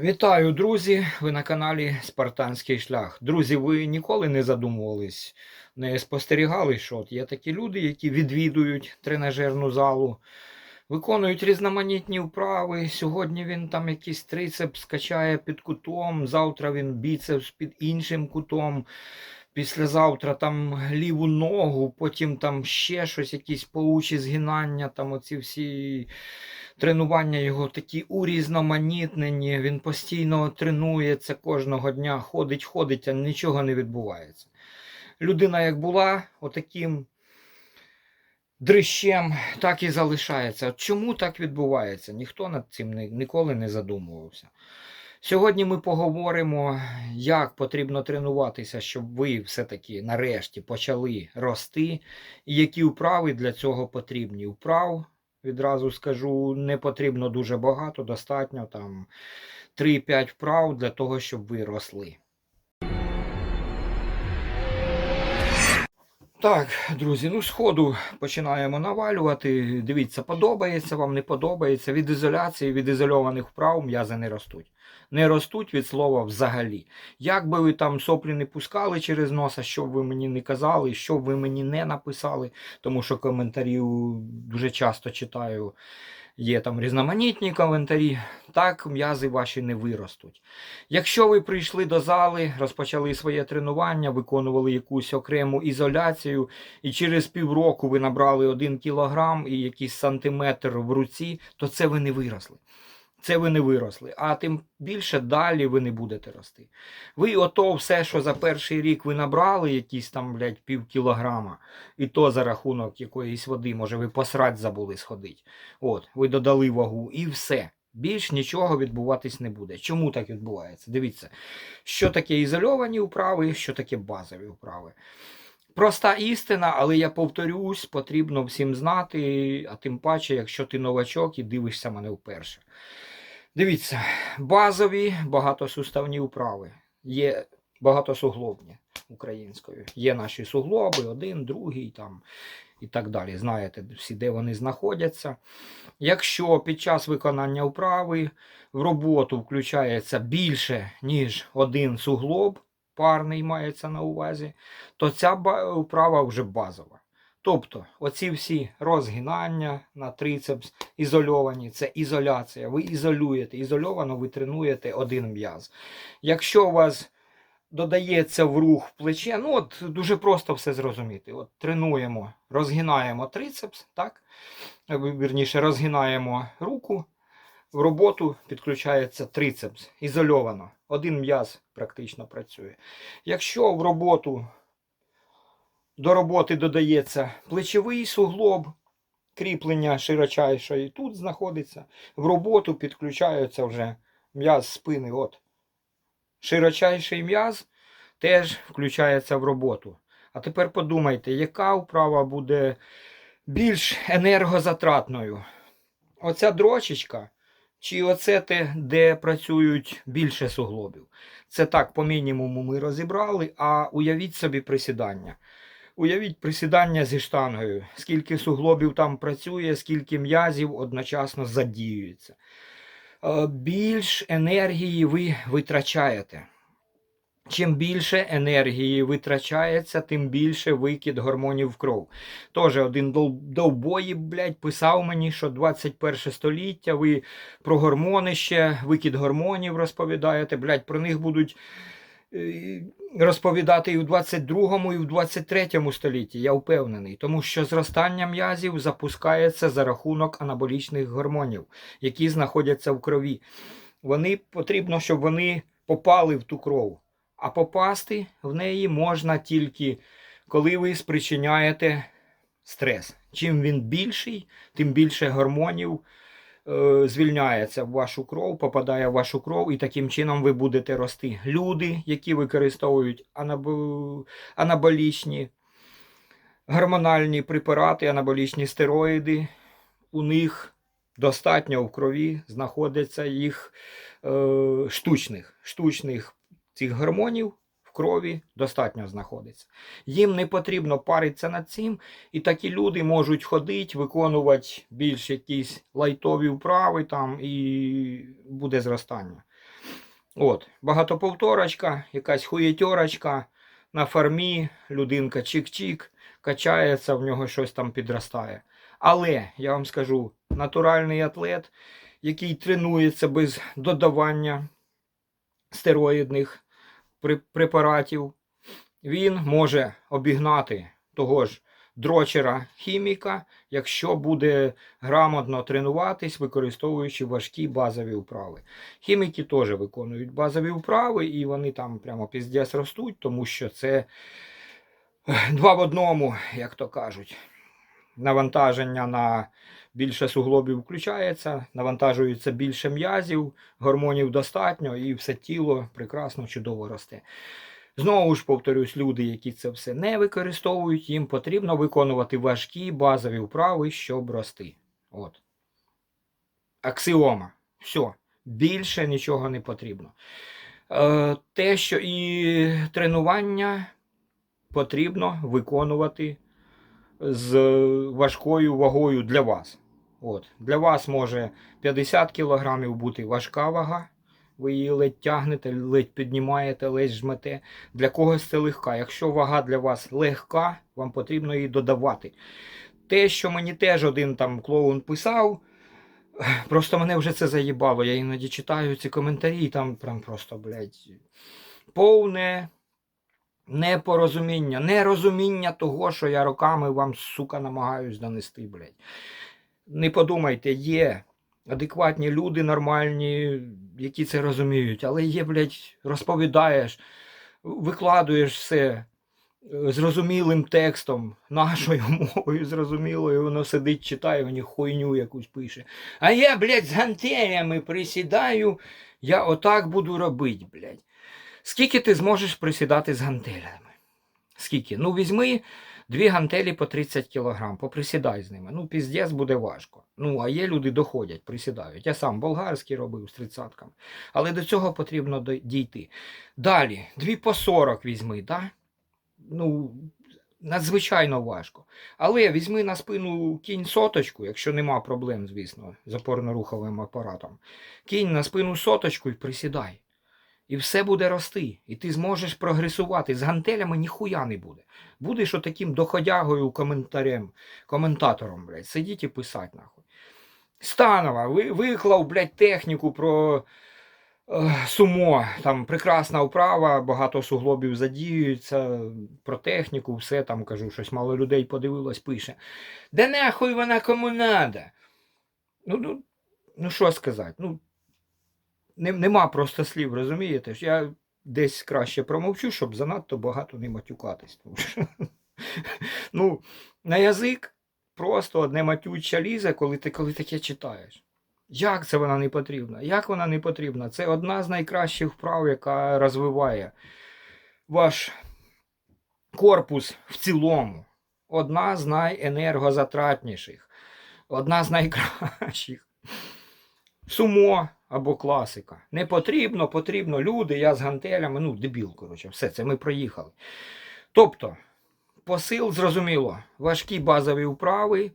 Вітаю, друзі! Ви на каналі Спартанський шлях. Друзі, ви ніколи не задумувались, не спостерігали, що от є такі люди, які відвідують тренажерну залу, виконують різноманітні вправи. Сьогодні він там якийсь трицепс качає під кутом, завтра він біцепс під іншим кутом. Післязавтра там ліву ногу, потім там ще щось, якісь паучі згинання, там оці всі тренування його такі урізноманітнені. Він постійно тренується кожного дня, ходить, ходить, а нічого не відбувається. Людина, як була, отаким дрищем, так і залишається. Чому так відбувається? Ніхто над цим ніколи не задумувався. Сьогодні ми поговоримо, як потрібно тренуватися, щоб ви все-таки нарешті почали рости, і які вправи для цього потрібні. Вправ, відразу скажу, не потрібно дуже багато, достатньо там 3-5 вправ для того, щоб ви росли. Так, друзі, ну сходу починаємо навалювати. Дивіться, подобається вам, не подобається. Від ізоляції, від ізольованих вправ м'язи не ростуть. Не ростуть від слова взагалі. Як би ви там соплі не пускали через носа, що б ви мені не казали, що б ви мені не написали, тому що коментарів дуже часто читаю. Є там різноманітні коментарі, так м'язи ваші не виростуть. Якщо ви прийшли до зали, розпочали своє тренування, виконували якусь окрему ізоляцію, і через півроку ви набрали один кілограм і якийсь сантиметр в руці, то це ви не виросли. Це ви не виросли, а тим більше далі ви не будете рости. Ви ото все, що за перший рік ви набрали, якісь там, блядь, пів кілограма, і то за рахунок якоїсь води, може, ви посрать забули сходити. От, ви додали вагу і все. Більш нічого відбуватись не буде. Чому так відбувається? Дивіться, що таке ізольовані вправи, що таке базові вправи. Проста істина, але я повторюсь, потрібно всім знати, а тим паче, якщо ти новачок і дивишся мене вперше. Дивіться, базові багатосуставні вправи. Є багатосуглобні українською. Є наші суглоби, один, другий там і так далі. Знаєте всі, де вони знаходяться. Якщо під час виконання вправи в роботу включається більше, ніж один суглоб, парний мається на увазі, то ця вправа вже базова. Тобто, оці всі розгинання на трицепс ізольовані, це ізоляція. Ви ізолюєте, ізольовано ви тренуєте один м'яз. Якщо у вас додається в рух плече, ну от дуже просто все зрозуміти. От тренуємо, розгинаємо трицепс, так? Вірніше, розгинаємо руку, в роботу підключається трицепс, ізольовано. Один м'яз практично працює. Якщо в роботу до роботи додається плечовий суглоб, кріплення широчайшої тут знаходиться. В роботу підключається вже м'яз спини. От. Широчайший м'яз теж включається в роботу. А тепер подумайте, яка вправа буде більш енергозатратною? Оця дрочечка, чи оце те, де працюють більше суглобів? Це так, по мінімуму ми розібрали, а уявіть собі присідання. Уявіть присідання зі штангою, скільки суглобів там працює, скільки м'язів одночасно задіюється. Е, Більш енергії ви витрачаєте. Чим більше енергії витрачається, тим більше викид гормонів в кров. Тоже один довбоїб, блядь, писав мені, що 21 століття, ви про гормони ще, викид гормонів розповідаєте, блядь, про них будуть е, розповідати і в 22 і в 23 столітті, я впевнений, тому що зростання м'язів запускається за рахунок анаболічних гормонів, які знаходяться в крові. Вони потрібно, щоб вони попали в ту кров. А попасти в неї можна тільки коли ви спричиняєте стрес. Чим він більший, тим більше гормонів е, звільняється в вашу кров, попадає в вашу кров, і таким чином ви будете рости. Люди, які використовують анабо... анаболічні гормональні препарати, анаболічні стероїди, у них достатньо в крові знаходиться їх е, штучних, штучних цих гормонів в крові достатньо знаходиться. Їм не потрібно паритися над цим, і такі люди можуть ходити, виконувати більш якісь лайтові вправи там, і буде зростання. От, багатоповторочка, якась хуєтьорочка на фармі, людинка чик-чик, качається, в нього щось там підростає. Але я вам скажу, натуральний атлет, який тренується без додавання стероїдних препаратів, він може обігнати того ж дрочера хіміка, якщо буде грамотно тренуватись, використовуючи важкі базові вправи. Хіміки теж виконують базові вправи, і вони там прямо піздець ростуть, тому що це два в одному, як то кажуть. Навантаження на більше суглобів включається, навантажується більше м'язів, гормонів достатньо, і все тіло прекрасно, чудово росте. Знову ж повторюсь, люди, які це все не використовують, їм потрібно виконувати важкі базові вправи, щоб рости. От. Аксіома. Все. Більше нічого не потрібно. Е, те, що і тренування потрібно виконувати з важкою вагою для вас. От. Для вас може 50 кг бути важка вага. Ви її ледь тягнете, ледь піднімаєте, ледь жмете. Для когось це легка. Якщо вага для вас легка, вам потрібно її додавати. Те, що мені теж один там клоун писав, просто мене вже це заїбало. Я іноді читаю ці коментарі, і там прям просто, блядь, повне непорозуміння, нерозуміння того, що я роками вам, сука, намагаюсь донести, блядь. Не подумайте, є адекватні люди нормальні, які це розуміють, але є, блядь, розповідаєш, викладуєш все е, зрозумілим текстом, нашою мовою зрозумілою, воно сидить, читає, мені хуйню якусь пише. А я, блядь, з гантелями присідаю, я отак буду робити, блядь. Скільки ти зможеш присідати з гантелями? Скільки? Ну, візьми дві гантелі по 30 кг, поприсідай з ними. Ну, піздець буде важко. Ну, а є люди доходять, присідають. Я сам болгарський робив з тридцятками. Але до цього потрібно дійти. Далі, дві по 40 візьми, да? Ну, надзвичайно важко. Але візьми на спину кінь соточку, якщо нема проблем, звісно, з опорно-руховим апаратом. Кінь на спину соточку і присідай. І все буде рости. І ти зможеш прогресувати. З гантелями ніхуя не буде. Будеш отаким доходягою коментарем, коментатором, блядь, сидіть і писать, нахуй. Станова, ви, виклав, блядь, техніку про е, сумо. Там прекрасна вправа, багато суглобів задіюються, про техніку, все там кажу, щось мало людей подивилось, пише. Да нахуй вона кому надо? Ну, ну, ну що сказати? Ну, не, нема просто слів, розумієте? Я десь краще промовчу, щоб занадто багато не матюкатись. Тому що, ну, на язик просто одне матюча лізе, коли ти коли таке читаєш. Як це вона не потрібна? Як вона не потрібна? Це одна з найкращих вправ, яка розвиває ваш корпус в цілому. Одна з найенергозатратніших, одна з найкращих. Сумо або класика. Не потрібно, потрібно люди, я з гантелями, ну, дебіл, коротше, все це ми проїхали. Тобто, посил, зрозуміло, важкі базові вправи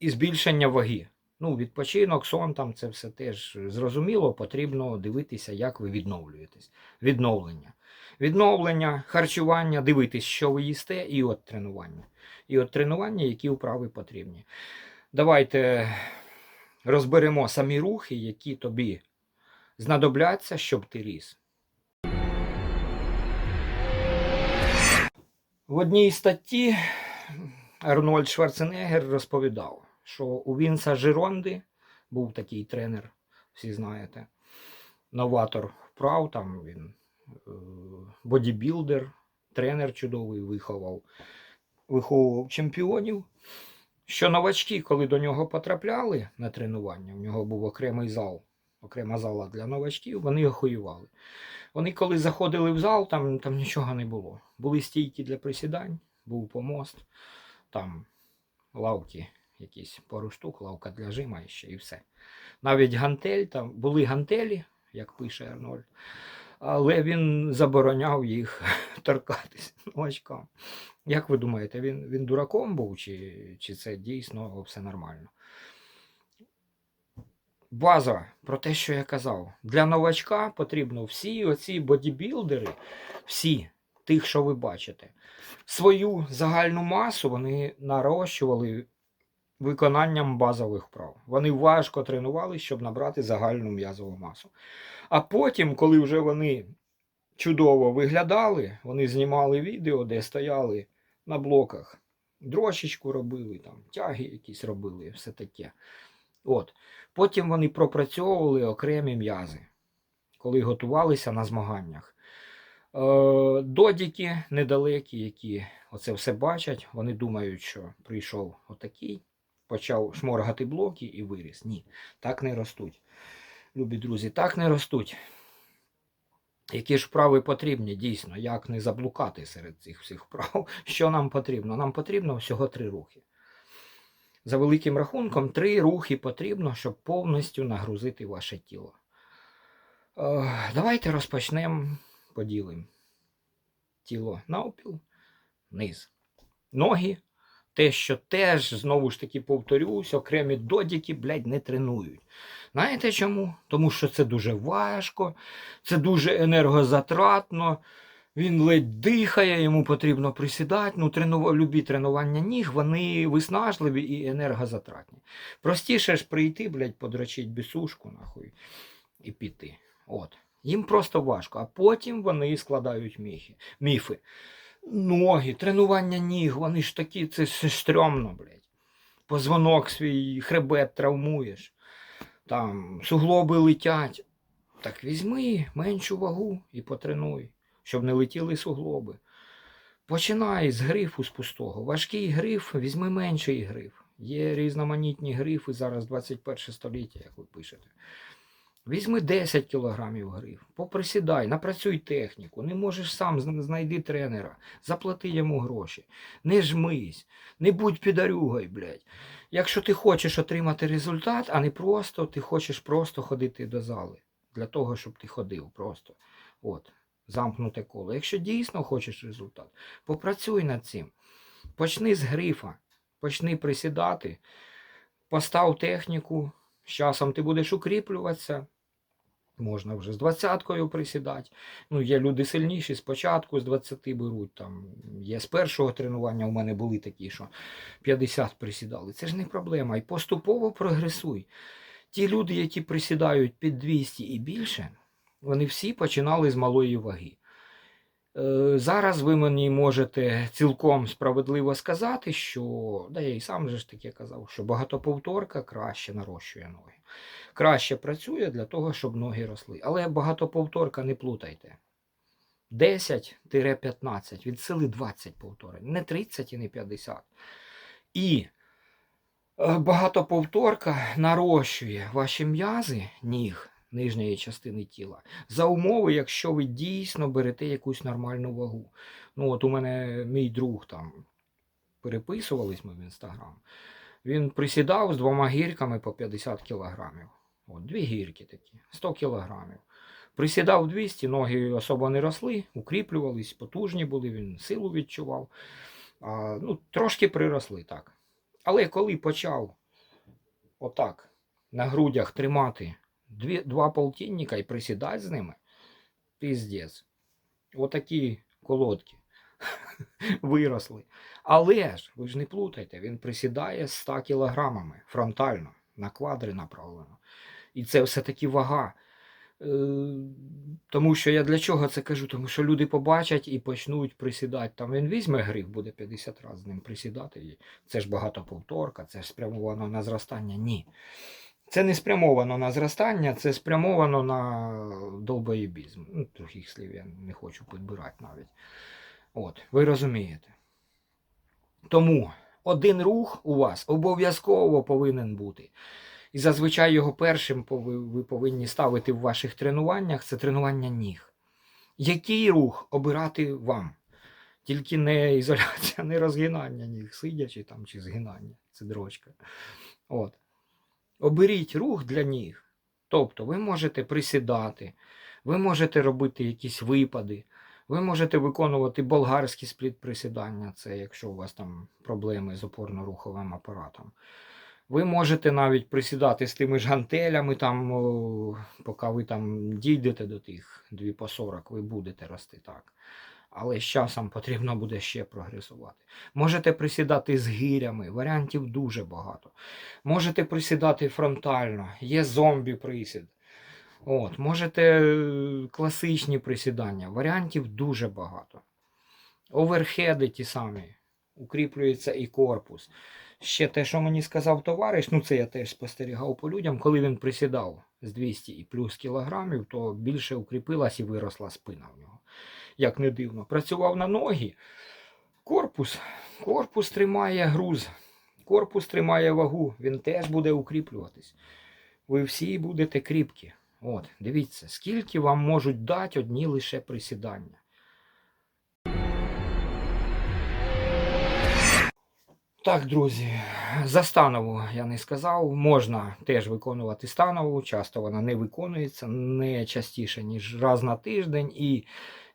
і збільшення ваги. Ну, відпочинок, сон, там це все теж зрозуміло, потрібно дивитися, як ви відновлюєтесь. Відновлення. Відновлення, харчування, дивитись, що ви їсте, і от тренування. І от тренування, які вправи потрібні. Давайте розберемо самі рухи, які тобі знадобляться, щоб ти ріс. В одній статті Арнольд Шварценеггер розповідав, що у Вінса Жиронди був такий тренер, всі знаєте, новатор вправ, там він е, бодібілдер, тренер чудовий виховав, виховував чемпіонів. Що новачки, коли до нього потрапляли на тренування, в нього був окремий зал, окрема зала для новачків, вони охуювали. Вони, коли заходили в зал, там, там нічого не було. Були стійки для присідань, був помост, там лавки, якісь пару штук, лавка для жима ще і все. Навіть гантель, там були гантелі, як пише Арнольд, але він забороняв їх торкатись новачкам. Як ви думаєте, він, він дураком був, чи, чи це дійсно все нормально? база про те, що я казав. Для новачка потрібно всі оці бодібілдери, всі тих, що ви бачите, свою загальну масу вони нарощували виконанням базових вправ. Вони важко тренувалися, щоб набрати загальну м'язову масу. А потім, коли вже вони чудово виглядали, вони знімали відео, де стояли на блоках, дрочечку робили, там, тяги якісь робили, все таке. От. Потім вони пропрацьовували окремі м'язи, коли готувалися на змаганнях. Е, додіки недалекі, які оце все бачать, вони думають, що прийшов отакий, почав шморгати блоки і виріс. Ні, так не ростуть. Любі друзі, так не ростуть. Які ж вправи потрібні дійсно, як не заблукати серед цих всіх вправ? Що нам потрібно? Нам потрібно всього три рухи. За великим рахунком, три рухи потрібно, щоб повністю нагрузити ваше тіло. Е, Давайте розпочнемо, поділимо тіло навпіл, вниз. Ноги. Те, що теж, знову ж таки, повторюсь, окремі додіки, блядь, не тренують. Знаєте чому? Тому що це дуже важко, це дуже енергозатратно. Він ледь дихає, йому потрібно присідати. Ну, тренува... любі тренування ніг, вони виснажливі і енергозатратні. Простіше ж прийти, блядь, подрочить бісушку, нахуй, і піти. От. Їм просто важко, а потім вони складають міфи. Ноги, тренування ніг, вони ж такі, це стрьомно, блядь. Позвонок свій хребет травмуєш, там суглоби летять. Так візьми меншу вагу і потренуй, щоб не летіли суглоби. Починай з грифу з пустого. Важкий гриф, візьми менший гриф. Є різноманітні грифи, зараз 21 століття, як ви пишете. Візьми 10 кілограмів гриф, поприсідай, напрацюй техніку. Не можеш сам, зна- знайди тренера, заплати йому гроші. Не жмись, не будь підарюгой, блядь. Якщо ти хочеш отримати результат, а не просто ти хочеш просто ходити до зали. Для того, щоб ти ходив просто. От, замкнуте коло. Якщо дійсно хочеш результат, попрацюй над цим. Почни з грифа, почни присідати, постав техніку. З часом ти будеш укріплюватися. Можна вже з двадцяткою присідати. Ну, є люди сильніші, спочатку з 20 беруть. Там, є з першого тренування у мене були такі, що 50 присідали. Це ж не проблема. І поступово прогресуй. Ті люди, які присідають під 200 і більше, вони всі починали з малої ваги. Е, Зараз ви мені можете цілком справедливо сказати, що, да я і сам же ж таки казав, що багатоповторка краще нарощує ноги. Краще працює для того, щоб ноги росли. Але багатоповторка не плутайте. 10-15, від сили 20 повторень, не 30 і не 50. І е, багатоповторка нарощує ваші м'язи ніг нижньої частини тіла за умови, якщо ви дійсно берете якусь нормальну вагу. Ну, от у мене мій друг там переписувались ми в інстаграм. Він присідав з двома гірками по 50 кілограмів. От, дві гірки такі, 100 кілограмів. Присідав 200, ноги особо не росли, укріплювались, потужні були, він силу відчував. А, ну, трошки приросли так. Але коли почав отак на грудях тримати дві, два полтинника і присідати з ними, піздець. Отакі колодки виросли. Але ж, ви ж не плутайте, він присідає 100 кілограмами фронтально, на квадри направлено. І це все-таки вага. Е, Тому що я для чого це кажу? Тому що люди побачать і почнуть присідати. Там він візьме гриф, буде 50 разів з ним присідати. І це ж багатоповторка, це ж спрямовано на зростання. Ні. Це не спрямовано на зростання, це спрямовано на долбоєбізм. Ну, других слів я не хочу підбирати навіть. От, ви розумієте. Тому один рух у вас обов'язково повинен бути. І зазвичай його першим ви повинні ставити в ваших тренуваннях це тренування ніг. Який рух обирати вам? Тільки не ізоляція, не розгинання ніг, сидячи там чи згинання. Це дрочка. От. Оберіть рух для ніг. Тобто ви можете присідати, ви можете робити якісь випади, ви можете виконувати болгарські спліт присідання, це якщо у вас там проблеми з опорно-руховим апаратом. Ви можете навіть присідати з тими ж гантелями, там, поки ви там дійдете до тих 2 по 40, ви будете рости так. Але з часом потрібно буде ще прогресувати. Можете присідати з гирями, варіантів дуже багато. Можете присідати фронтально, є зомбі присід. От, можете е, класичні присідання, варіантів дуже багато. Оверхеди ті самі, укріплюється і корпус. Ще те, що мені сказав товариш, ну це я теж спостерігав по людям, коли він присідав з 200 і плюс кілограмів, то більше укріпилась і виросла спина в нього. Як не дивно. Працював на ноги, корпус, корпус тримає груз, корпус тримає вагу, він теж буде укріплюватись. Ви всі будете кріпкі. От, дивіться, скільки вам можуть дати одні лише присідання. Так, друзі, за станову я не сказав. Можна теж виконувати станову. Часто вона не виконується, не частіше, ніж раз на тиждень. І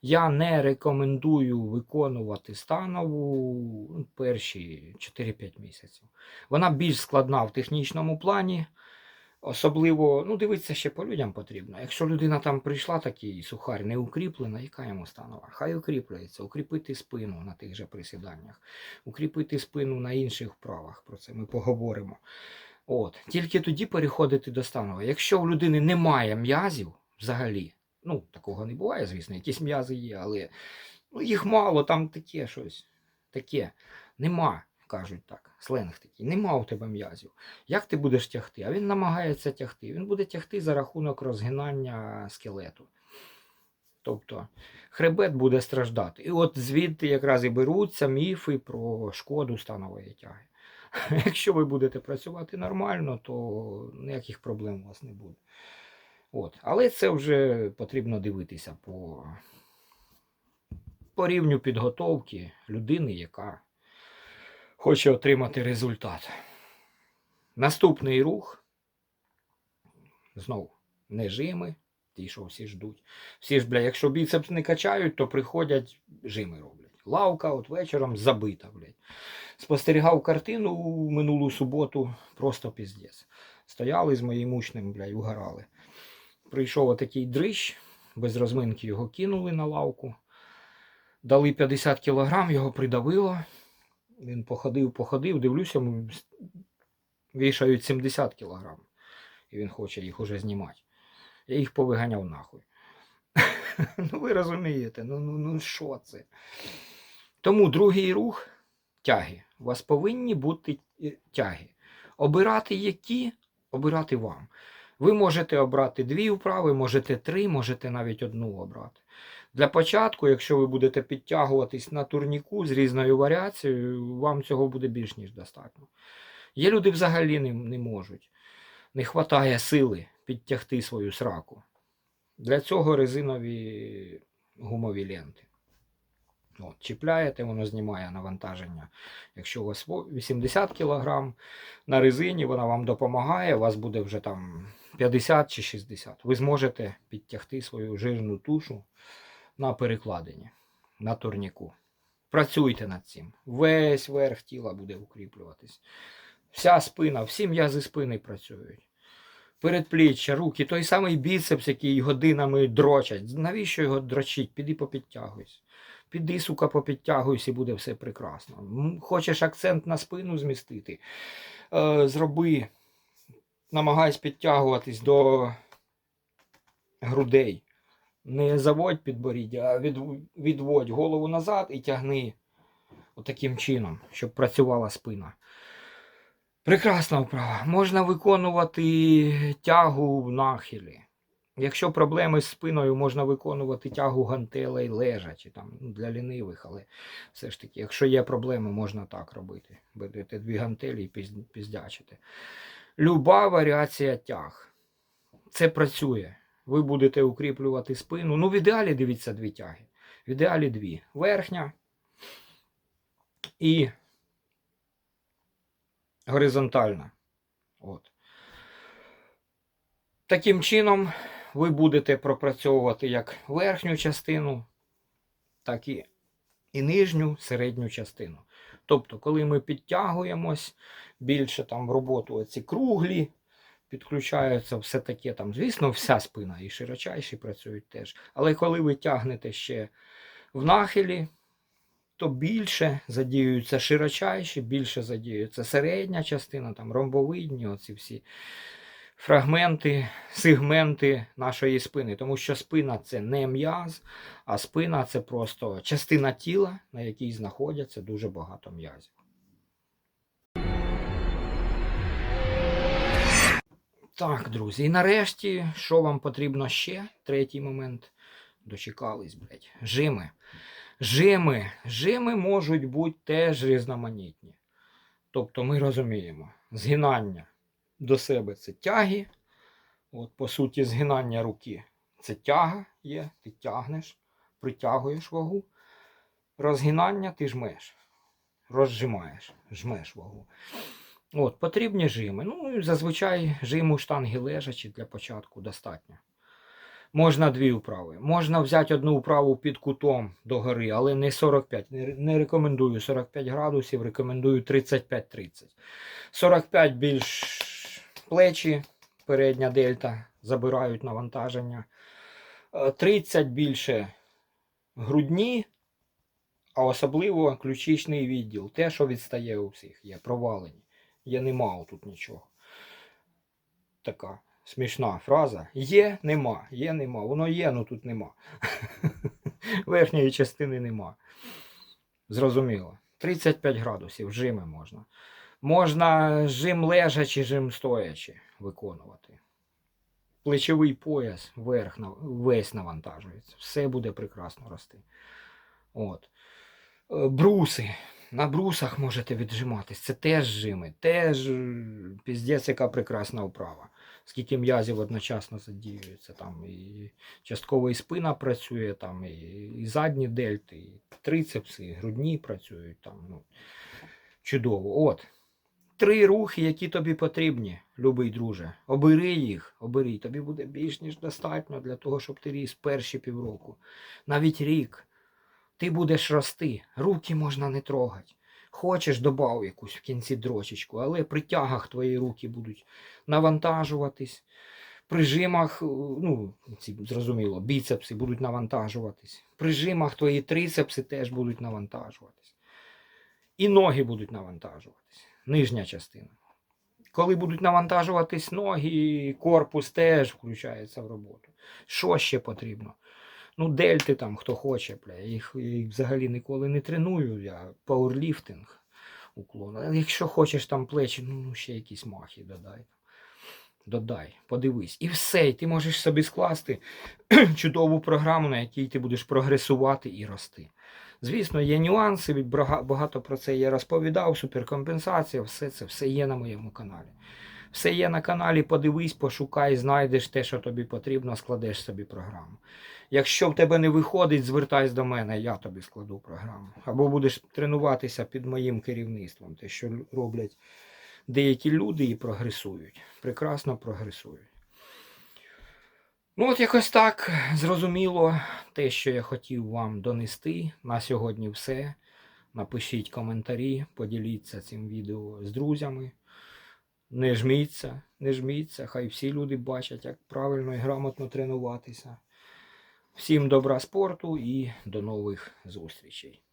я не рекомендую виконувати станову ну, перші 4-5 місяців. Вона більш складна в технічному плані. Особливо, ну, дивитися ще по людям потрібно. Якщо людина там прийшла такий сухар, не укріплена, яка йому станова? Хай укріплюється, укріпити спину на тих же присіданнях, укріпити спину на інших вправах. Про це ми поговоримо. От. Тільки тоді переходити до станова. Якщо у людини немає м'язів взагалі, ну такого не буває, звісно, якісь м'язи є, але ну, їх мало, там таке щось. Таке. Нема, кажуть так. Сленг такий. Нема у тебе м'язів. Як ти будеш тягти? А він намагається тягти. Він буде тягти за рахунок розгинання скелету. Тобто хребет буде страждати. І от звідти якраз і беруться міфи про шкоду станової тяги. Якщо ви будете працювати нормально, то ніяких проблем у вас не буде. От. Але це вже потрібно дивитися по, по рівню підготовки людини, яка хоче отримати результат. Наступний рух. Знову не жими, ті, що всі ждуть. Всі ж, бля, якщо біцепс не качають, то приходять, жими роблять. Лавка от вечором забита, блядь. Спостерігав картину минулу суботу, просто піздець. Стояли з моїм учнем, блядь, угорали. Прийшов отакий дрищ, без розминки його кинули на лавку. Дали 50 кілограм, його придавило. Він походив, походив, дивлюся, вішають 70 кілограм. І він хоче їх уже знімати. Я їх повиганяв нахуй. ну ви розумієте, ну, ну, ну що це? Тому другий рух тяги. У вас повинні бути е, тяги. Обирати які, обирати вам. Ви можете обрати дві вправи, можете три, можете навіть одну обрати. Для початку, якщо ви будете підтягуватись на турніку з різною варіацією, вам цього буде більш ніж достатньо. Є люди взагалі не, не можуть. Не вистачає сили підтягти свою сраку. Для цього резинові гумові ленти. От, чіпляєте, воно знімає навантаження. Якщо у вас 80 кг на резині, вона вам допомагає, у вас буде вже там 50 чи 60. Ви зможете підтягти свою жирну тушу на перекладині, на турніку. Працюйте над цим. Весь верх тіла буде укріплюватись. Вся спина, всі м'язи спини працюють. Передпліччя, руки, той самий біцепс, який годинами дрочать. Навіщо його дрочить? Піди попідтягуйся. Піди, сука, попідтягуйся і буде все прекрасно. Хочеш акцент на спину змістити? Е, зроби, намагайся підтягуватись до грудей. Не заводь підборіддя, а від, відводь голову назад і тягни отаким чином, щоб працювала спина. Прекрасна вправа. Можна виконувати тягу в нахилі. Якщо проблеми з спиною, можна виконувати тягу гантелей лежачи там ну, для лінивих, але все ж таки, якщо є проблеми, можна так робити. Берете дві гантелі і пізд- піздячите. Люба варіація тяг. Це працює. Ви будете укріплювати спину. Ну, в ідеалі дивіться дві тяги. В ідеалі дві. Верхня і горизонтальна. От. Таким чином, ви будете пропрацьовувати як верхню частину, так і, і нижню середню частину. Тобто, коли ми підтягуємось, більше там в роботу оці круглі, підключаються все таке там, звісно, вся спина і широчайші працюють теж. Але коли ви тягнете ще в нахилі, то більше задіюються широчайші, більше задіюється середня частина, там ромбовидні, оці всі фрагменти, сегменти нашої спини. Тому що спина це не м'яз, а спина це просто частина тіла, на якій знаходяться дуже багато м'язів. Так, друзі, і нарешті, що вам потрібно ще? Третій момент. Дочекались, блядь. Жими. Жими. Жими можуть бути теж різноманітні. Тобто ми розуміємо, згинання до себе це тяги. От, по суті, згинання руки це тяга є, ти тягнеш, притягуєш вагу. Розгинання ти жмеш, розжимаєш, жмеш вагу. От, потрібні жими. Ну, зазвичай жиму штанги лежачі для початку достатньо. Можна дві вправи. Можна взяти одну вправу під кутом догори, але не 45. Не, не рекомендую 45 градусів, рекомендую 35-30. 45 більш плечі, передня дельта забирають навантаження. Е, 30 більше грудні, а особливо ключичний відділ. Те, що відстає у всіх, є провалені. Є нема тут нічого. Така смішна фраза. Є, нема, є, нема. Воно є, ну тут нема. Верхньої частини нема. Зрозуміло. 35 градусів жими можна. Можна жим лежачи, жим стоячи виконувати. Плечовий пояс верх, весь навантажується. Все буде прекрасно рости. От. Е, Бруси. На брусах можете віджиматись. Це теж жими. Теж е, піздець, яка прекрасна вправа. Скільки м'язів одночасно задіюється. Там і частково і спина працює, там, і, і задні дельти, і трицепси, і грудні працюють. Там, ну, чудово. От. Три рухи, які тобі потрібні, любий друже. Обери їх, обери. Тобі буде більш ніж достатньо для того, щоб ти ріс перші півроку. Навіть рік. Ти будеш рости. Руки можна не трогати. Хочеш, добав якусь в кінці дрочечку, але при тягах твої руки будуть навантажуватись. При жимах, е, ну, ці, зрозуміло, біцепси будуть навантажуватись. При жимах твої трицепси теж будуть навантажуватись. І ноги будуть навантажуватись. Нижня частина. Коли будуть навантажуватись ноги, корпус теж включається в роботу. Що ще потрібно? Ну, дельти там, хто хоче, бля. Їх, їх взагалі ніколи не треную. Я пауерліфтинг уклон. А якщо хочеш там плечі, ну, ну ще якісь махи додай. Додай, подивись. І все, і ти можеш собі скласти чудову програму, на якій ти будеш прогресувати і рости. Звісно, є нюанси, багато про це я розповідав, суперкомпенсація, все це все є на моєму каналі. Все є на каналі, подивись, пошукай, знайдеш те, що тобі потрібно, складеш собі програму. Якщо в тебе не виходить, звертайся до мене, я тобі складу програму. Або будеш тренуватися під моїм керівництвом, те, що роблять деякі люди і прогресують. Прекрасно прогресують. Ну, от якось так зрозуміло те, що я хотів вам донести. На сьогодні все. Напишіть коментарі, поділіться цим відео з друзями. Не жміться, не жміться, хай всі люди бачать, як правильно і грамотно тренуватися. Всім добра спорту і до нових зустрічей.